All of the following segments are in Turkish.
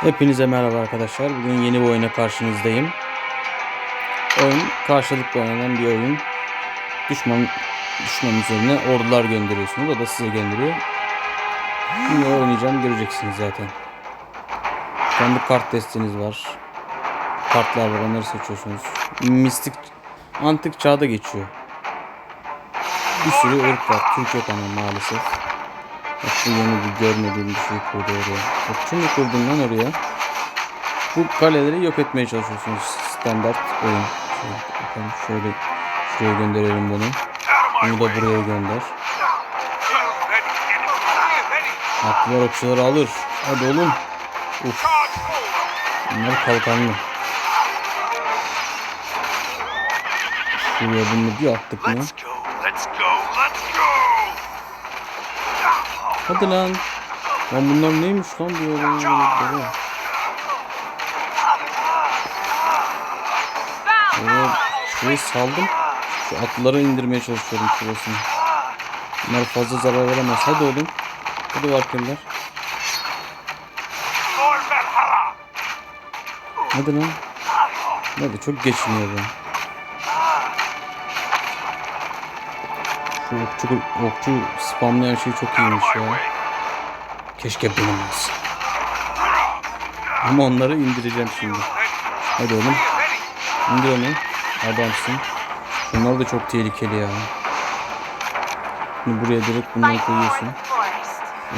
Hepinize merhaba arkadaşlar. Bugün yeni bir oyuna karşınızdayım. Oyun karşılıklı oynanan bir oyun. Düşman düşman üzerine ordular gönderiyorsunuz. O da size gönderiyor. Şimdi oynayacağım göreceksiniz zaten. Kendi kart desteniz var. Kartlar var onları seçiyorsunuz. Mistik antik çağda geçiyor. Bir sürü ırk var. Türk yok ama maalesef. Bu yeni bir görmediğim bir şey kurdu oraya. Okçu mu kurdun lan oraya? Bu kaleleri yok etmeye çalışıyorsunuz. Standart oyun. Şöyle, şöyle şuraya gönderelim bunu. Bunu da buraya gönder. Atlılar okçuları alır. Hadi oğlum. Uf. Bunlar kalkanlı. Şuraya bunu bir attık mı? Hadi lan. Lan bunlar neymiş lan bu adamın Evet, şurayı saldım. Şu atları indirmeye çalışıyorum şurasını. Bunlar fazla zarar veremez. Hadi oğlum. Hadi Valhalla! Hadi lan. Hadi çok geçiniyor bu. Şu okçu, okçu spamlayan şey çok iyiymiş ya. Keşke benim. Ama onları indireceğim şimdi. Hadi oğlum. İndir onu. Adamsın. Bunlar da çok tehlikeli ya. Şimdi buraya direkt bunları koyuyorsun.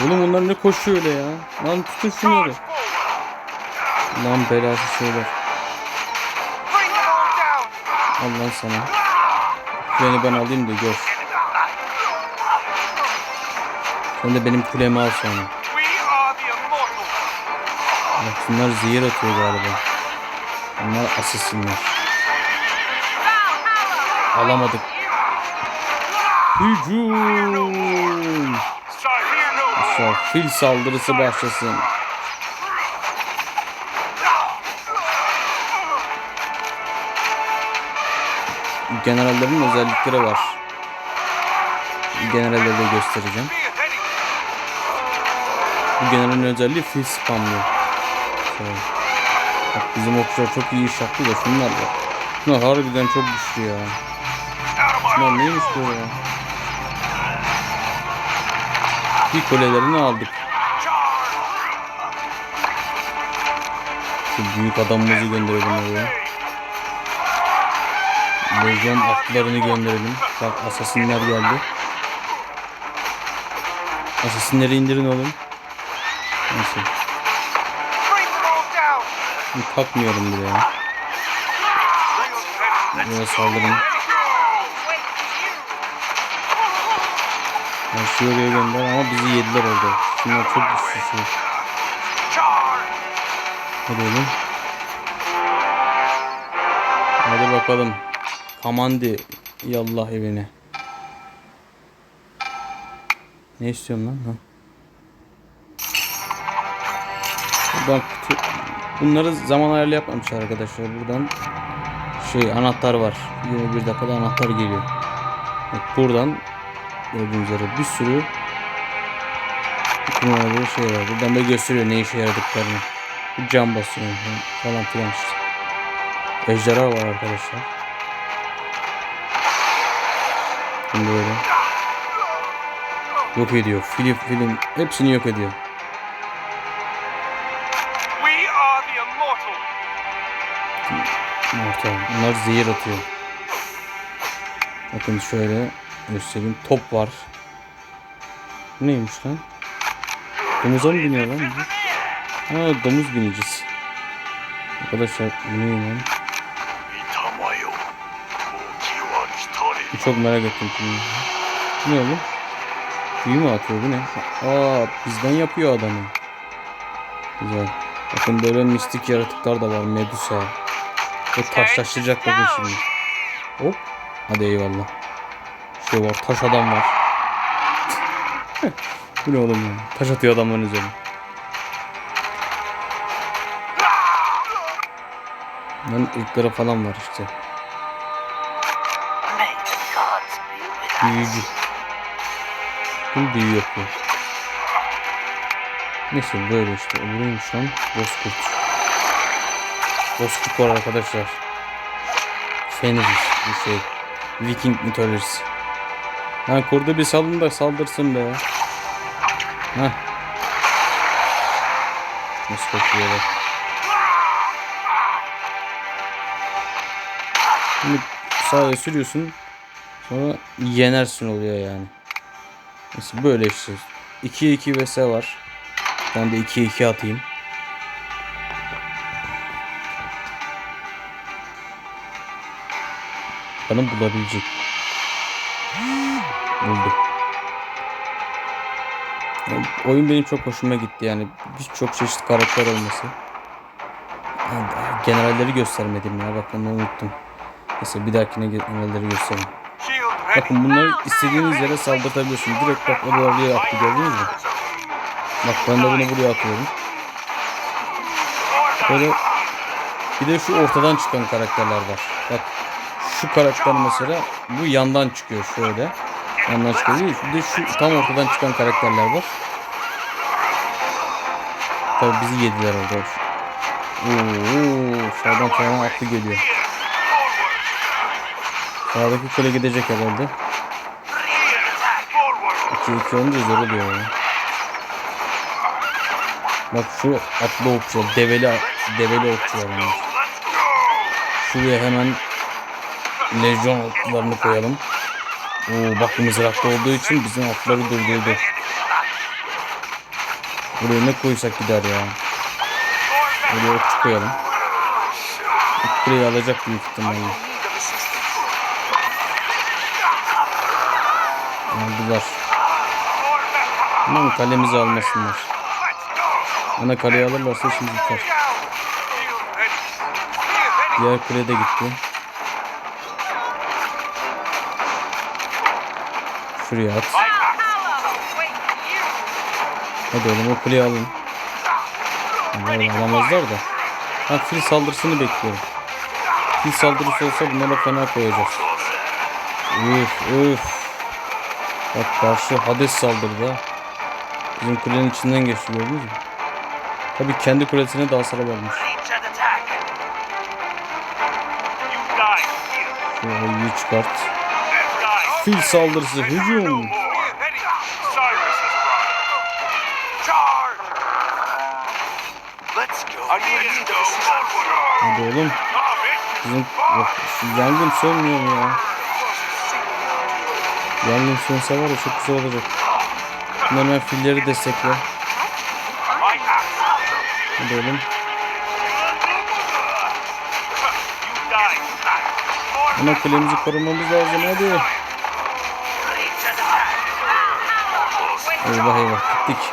Oğlum onlar ne koşuyor öyle ya? Lan tutun şunları. Lan belası şeyler. Bring them all down! Al lan sana. Kuleni ben alayım da gör. Sen de benim kulemi al sonra. Bak bunlar zehir atıyor galiba. Bunlar asesinler. Alamadık. Hücum! Aşağı fil saldırısı başlasın. Generallerin özellikleri var. Generalleri de göstereceğim. Bu generalin özelliği fil spamlıyor. Şöyle. Bak bizim okçular çok iyi iş yaptı da şunlar da. Şunlar harbiden çok güçlü ya. Şunlar neymiş böyle ya? Bir kulelerini aldık. Şu büyük adamımızı gönderelim oraya. Lejyon atlarını gönderelim. Bak asasinler geldi. Asasinleri indirin oğlum. Neyse. Takmıyorum bile ya. Buraya saldırın. Ben şu oraya gönder ama bizi yediler orada. Şunlar çok güçlü şey. Hadi oğlum. Hadi bakalım. Kamandi. Yallah evine. Ne istiyorsun lan? Ha? Buradan. Bunları zaman ayarlı yapmamışlar arkadaşlar. Buradan şey anahtar var. 21 dakikada anahtar geliyor. Bak buradan gördüğünüz üzere bir sürü numaralı şey var. Buradan da gösteriyor ne işe yaradıklarını. Cam basıyor falan filan işte. Ejderha var arkadaşlar. Şimdi böyle. Yok ediyor. Film film hepsini yok ediyor. Tamam bunlar zehir atıyor. Bakın şöyle göstereyim. Top var. Bu neymiş lan? Domuza mı biniyor lan? Ha domuz bineceğiz. Arkadaşlar bu ne lan? Çok merak ettim şimdi. Ne oğlum? Büyü mü atıyor bu ne? Aa bizden yapıyor adamı. Güzel. Bakın böyle mistik yaratıklar da var. Medusa. Ve taşlaştıracak bakın şimdi. Hop. Hadi eyvallah. Şey var taş adam var. bu ne oğlum ya? Taş atıyor adamların üzerine. Bunların ırkları falan var işte. Büyücü. Kim büyü yapıyor? Neyse böyle işte. Öbürüymüş lan. Bozkurt. Bozkurt var arkadaşlar. Fenris bir şey. Viking mitolojisi. Ha kurdu bir salın da saldırsın be. Heh. Nasıl kokuyorlar. Şimdi sağa sürüyorsun. Sonra yenersin oluyor yani. Neyse böyle işte. 2 2 vs var. Ben de 2 2 atayım. Bakalım bulabilecek. Buldu. Yani oyun benim çok hoşuma gitti yani birçok çeşit karakter olması. Yani generalleri göstermedim ya bak onu unuttum. Neyse bir dahakine generalleri göstereyim. Bakın bunları istediğiniz yere saldırtabiliyorsunuz. Direkt bak oraya attı gördünüz mü? Bak ben de bunu buraya atıyorum. Böyle bir de şu ortadan çıkan karakterler var. Bak şu karakter mesela bu yandan çıkıyor şöyle. Yandan çıkıyor. Bir de şu tam ortadan çıkan karakterler var. Tabii bizi yediler orada. Oo, sağdan falan atlı geliyor. Sağdaki kule gidecek herhalde. 2-2 olunca zor oluyor ya. Bak şu atlı okçular, develi, develi okçular bunlar. Şuraya hemen lejyon atlarını koyalım. Oo, bak mızrakta olduğu için bizim atları durdurdu. Buraya ne koysak gider ya. Buraya okçu koyalım. Bu Kuleyi alacak büyük ihtimalle. Aldılar. Aman kalemizi almasınlar. Ana kaleyi alırlarsa şimdi biter. Diğer kule de gitti. Şuraya at. Hadi oğlum o kuleyi alın. Bunlar alamazlar da. Ben fil saldırısını bekliyorum. Fil saldırısı olsa bunlara fena koyacağız. Üf üf. Bak karşı Hades saldırdı. Bizim kulenin içinden geçti gördünüz mü? Tabii kendi kulesine de hasar almış. Şurayı çıkart. Fil saldırısı hücum. Hadi oğlum. Bizim bak, yangın sönmüyor mu ya? Yangın sönse var ya çok güzel olacak. Hemen filleri destekle. Hadi oğlum. Ana kulemizi korumamız lazım hadi. Eyvah eyvah gittik.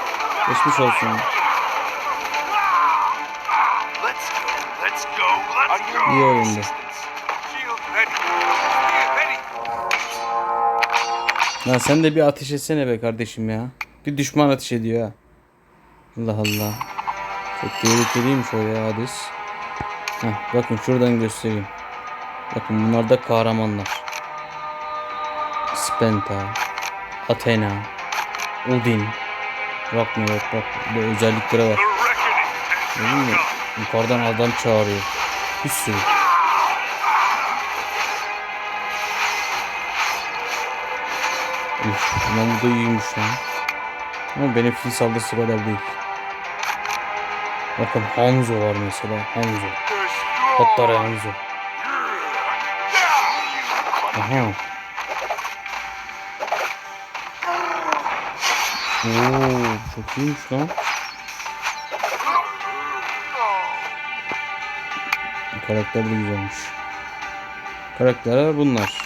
Geçmiş olsun. İyi oyundu. Ya sen de bir ateş etsene be kardeşim ya. Bir düşman ateş ediyor ha. Allah Allah. Çok tehlikeliymiş o ya Hades. Heh, bakın şuradan göstereyim. Bakın bunlar da kahramanlar. Spenta, Athena, Odin, bak bu özellikleri var. The reckoning. Değil mi? Yukarıdan adam çağırıyor. Bir sürü. Üf, ulan bu da iyiymiş lan. Ama benim fil saldırısı kadar değil. Bakın Hanzo var mesela. Hanzo. Hatta Hanzo. Aha. Oo, çok iyiymiş lan. Karakter de güzelmiş. Karakterler bunlar.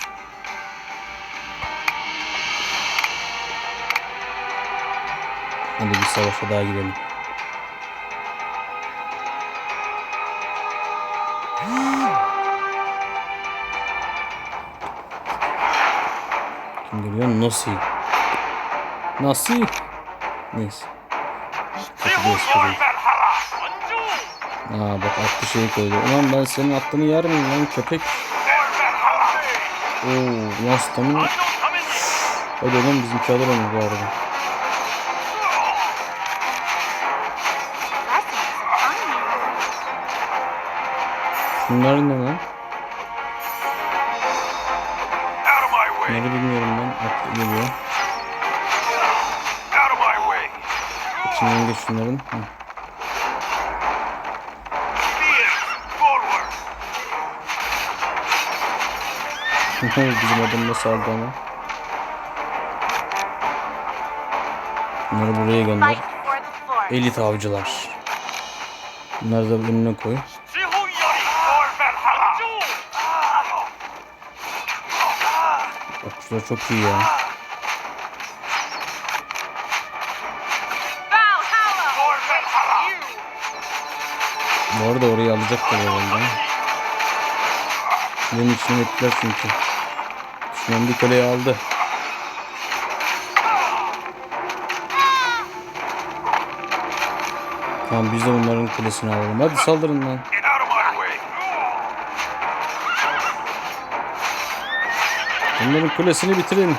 Hadi bir savaşa daha girelim. Kim geliyor? Nasi. Nasi. Neyse. Aa bak attı şey koydu. Ulan ben senin attığını yer miyim lan köpek? Oo ulan stamina. Hadi oğlum bizimki alır onu bu arada. Bunlar ne lan? Bunları bilmiyorum ben. Aklı geliyor. içinden geç şunların. Heh. Bizim adamı nasıl aldı ama. Bunları buraya gönder. Elit avcılar. Bunları da önüne koy. Okçular çok iyi ya. Bu arada orayı alacaklar herhalde. Benim içine ettiler çünkü. Düşman bir kaleyi aldı. Tamam biz de onların kulesini alalım. Hadi saldırın lan. Onların kulesini bitirin.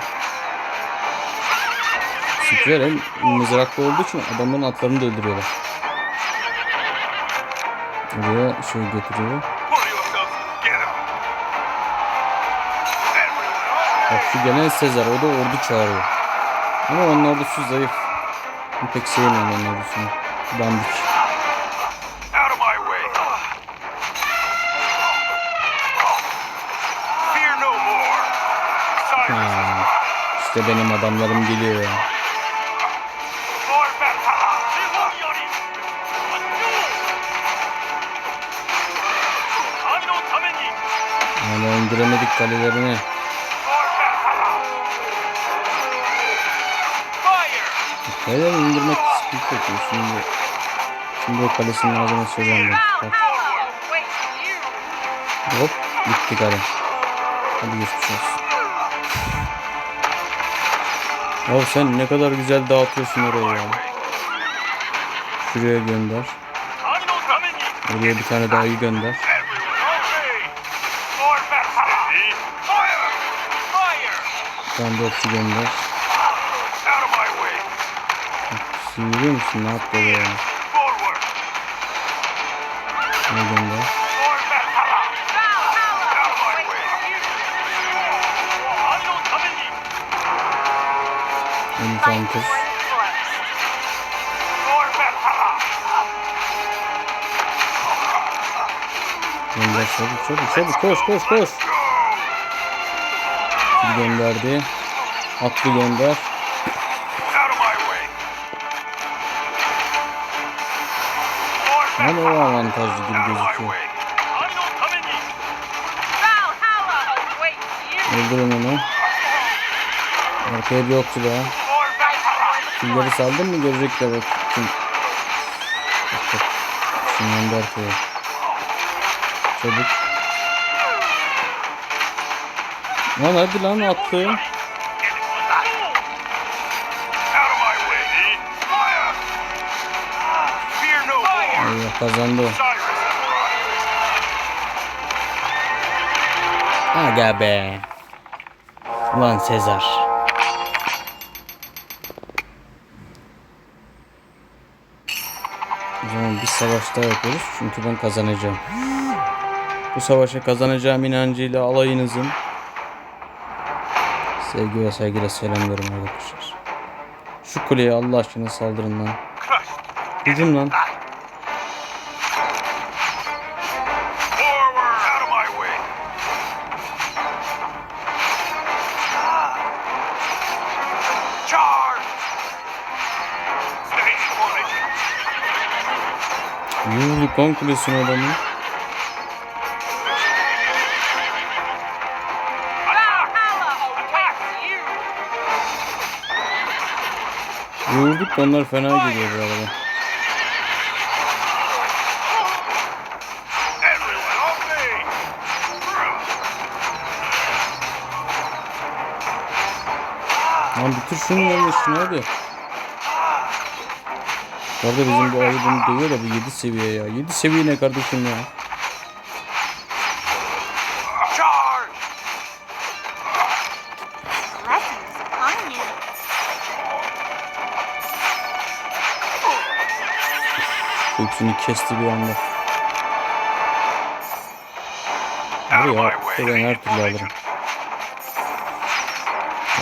Bizimkiler hem mızraklı olduğu için adamların atlarını da öldürüyorlar. Buraya şey götürüyor. Bak şu gelen Sezar o da ordu çağırıyor. Ama onun ordusu zayıf. Ben pek sevmiyorum onun ordusunu. Dandik. Ha, işte benim adamlarım geliyor ya. Hala indiremedik kalelerini. Kaleleri indirmek sıkıntı yok. Şimdi, şimdi o kalesinin ağzına söyleyeceğim. Bak. Hop bitti kale. Hadi geçmiş olsun. Ya sen ne kadar güzel dağıtıyorsun orayı ya. Şuraya gönder. Oraya bir tane daha iyi gönder. Tam da hepsi gönder. Sinirli misin? Ne yaptı ya? Ne gönder? Encounter. Gönder çabuk çabuk çabuk koş koş koş. Akil gönderdi. Aklı gönder. Ben o avantajlı gibi gözüküyor. Öldürün onu. Arkaya bir okçu daha. Filleri saldın mı görecekler bak. Şimdi, bak, bak. Şimdi arkaya. Çabuk. Lan hadi lan attı. Eyvah kazandı o. Aga be. Ulan Sezar. O zaman bir savaş daha yapıyoruz. Çünkü ben kazanacağım. Bu savaşa kazanacağım inancıyla alayınızın sevgi ve saygıyla selamlıyorum arkadaşlar. Şu kuleye Allah aşkına saldırın lan. Hücum lan. Forward! Out of my Yoğurduk da onlar fena geliyor bu arada. Lan bitir şunların işini hadi. Bu arada bizim bu ayı bunu dövüyor da bu 7 seviye ya. 7 seviye ne kardeşim ya. Hepsini kesti bir anda. Of ya, buradan her türlü alırım.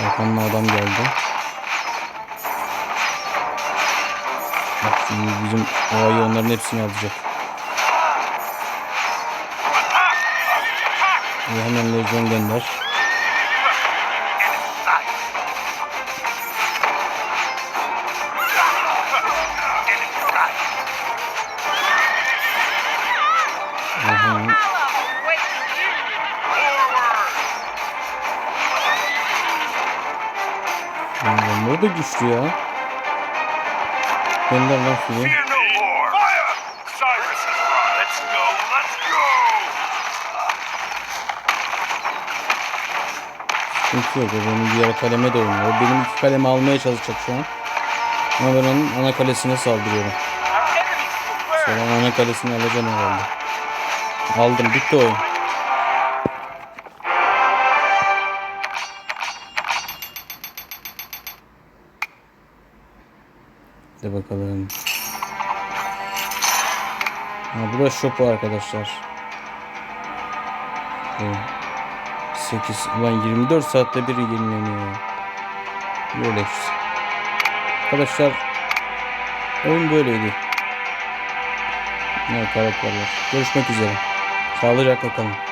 Arkamdan adam geldi. Bak şimdi bizim A'yı onların hepsini alacak. İyi, hemen lejyon gönder. Aha. Valhalla awaits you. Lan Bu da güçlü ya. Gönder lan go. Sıkıntı yok. Benim diğer kaleme de oynuyor. O benim iki kalemi almaya çalışacak şu an. Ama ben onun ana kalesine saldırıyorum. Sonra ana kalesini alacağım herhalde. Aldım. Bitti oyun. Hadi bakalım. Ha, bu da şopu arkadaşlar. 8 ulan 24 saatte bir yenileniyor. Böyle işte. Arkadaşlar oyun böyleydi. Ne karakterler. Görüşmek üzere. Sağlıcakla kalın.